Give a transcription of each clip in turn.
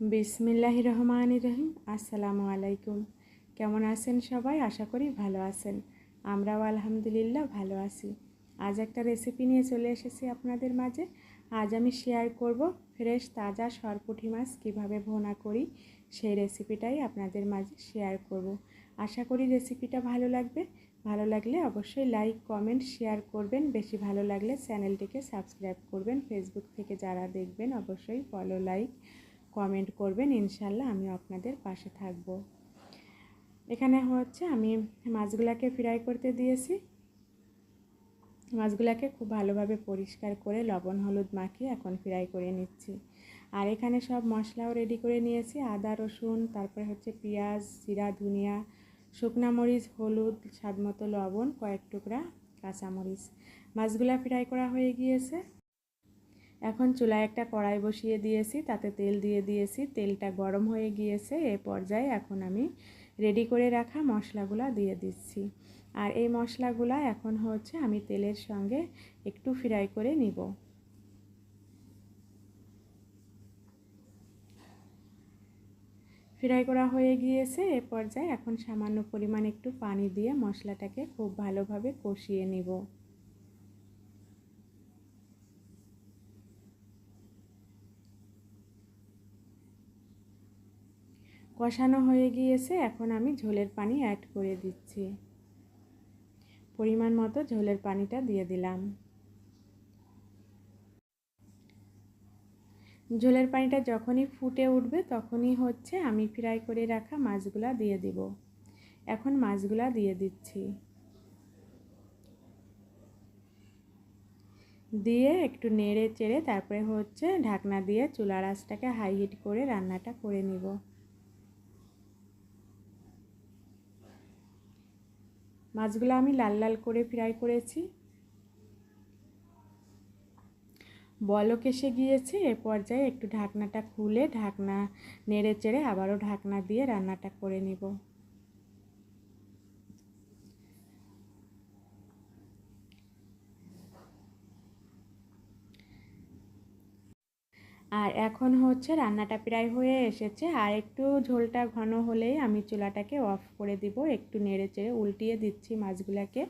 বিসমিল্লাহ রহমান রহিম আসসালামু আলাইকুম কেমন আছেন সবাই? আশা করি ভালো আছেন। আমরাও আলহামদুলিল্লাহ ভালো আছি। আজ একটা রেসিপি নিয়ে চলে এসেছি আপনাদের মাঝে। আজ আমি শেয়ার করব ফ্রেশ তাজা সরপুঁটি মাছ কীভাবে ভোনা করি, সেই রেসিপিটাই আপনাদের মাঝে শেয়ার করব। আশা করি রেসিপিটা ভালো লাগবে। ভালো লাগলে অবশ্যই লাইক, কমেন্ট, শেয়ার করবেন। বেশি ভালো লাগলে চ্যানেলটিকে সাবস্ক্রাইব করবেন। ফেসবুক থেকে যারা দেখবেন অবশ্যই ফলো, লাইক কমেন্ট করবেন ইনশাল্লাহ আমি আপনাদের পাশে থাকব। এখানে হচ্ছে আমি মাছগুলাকে ফ্রাই করতে দিয়েছি। মাছগুলাকে খুব ভালোভাবে পরিষ্কার করে লবণ, হলুদ মাখিয়ে এখন ফ্রাই করে নিচ্ছি। আর এখানে সব মশলাও রেডি করে নিয়েছি, আদা, রসুন, তারপরে হচ্ছে পেঁয়াজ, জিরা, ধনিয়া, শুকনা মরিচ, হলুদ স্বাদ মতো লবণ, কয়েক টুকরা কাঁচামরিচ। মাছগুলা ফ্রাই করা হয়ে গিয়েছে। এখন চুলায় একটা কড়াই বসিয়ে দিয়েছি, তাতে তেল দিয়ে দিয়েছি। তেলটা গরম হয়ে গিয়েছে, এ পর্যায়ে এখন আমি রেডি করে রাখা মশলাগুলো দিয়ে দিচ্ছি। আর এই মশলাগুলো এখন হচ্ছে আমি তেলের সঙ্গে একটু ফ্রাই করে নিব। ফ্রাই করা হয়ে গিয়েছে, এ পর্যায়ে এখন সামান্য পরিমাণ একটু পানি দিয়ে মশলাটাকে খুব ভালোভাবে কষিয়ে নিব। কষানো হয়ে গিয়েছে, এখন আমি ঝোলের পানি অ্যাড করে দিচ্ছি। পরিমাণ মতো ঝোলের পানিটা দিয়ে দিলাম। ঝোলের পানিটা যখনই ফুটে উঠবে, তখনই হচ্ছে আমি ফ্রাই করে রাখা মাছগুলা দিয়ে দিব। এখন মাছগুলা দিয়ে দিচ্ছি। দিয়ে একটু নেড়ে চেড়ে তারপরে হচ্ছে ঢাকনা দিয়ে চুলার আঁচটাকে হাই হিট করে রান্নাটা করে নিব। মাছগুলো আমি লাল লাল করে ফ্রাই করেছি। বলক এসে গিয়েছে, এ পর্যায়ে একটু ঢাকনাটা খুলে ঢাকনা নেড়ে চেড়ে আবারও ঢাকনা দিয়ে রান্নাটা করে নিব। আর এখন হচ্ছে রান্নাটা প্রায় হয়ে এসেছে। আর একটু ঝোলটা ঘন হলেই আমি চুলাটাকে অফ করে দিব। একটু নেড়ে চেড়ে উল্টিয়ে দিচ্ছি মাছগুলাকে।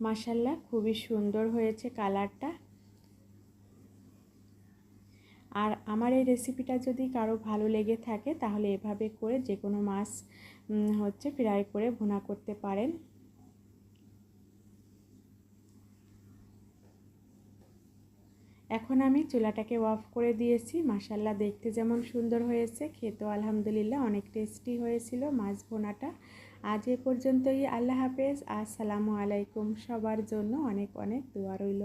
মাসাল্লাহ খুবই সুন্দর হয়েছে কালারটা। আর আমার এই রেসিপিটা যদি কারও ভালো লেগে থাকে, তাহলে এভাবে করে যে কোনো মাছ হচ্ছে ফ্রাই করে ভুনা করতে পারেন। এখন আমি চুলাটাকে অফ করে দিয়েছি। মাসাল্লা দেখতে যেমন সুন্দর হয়েছে। খেতেও আলহামদুলিল্লাহ অনেক টেস্টি হয়েছিল মাছ ভোনাটা। আজ এ পর্যন্তই, আল্লাহ হাফেজ। আসসালামু আলাইকুম সবার জন্য অনেক অনেক দোয়া রইল।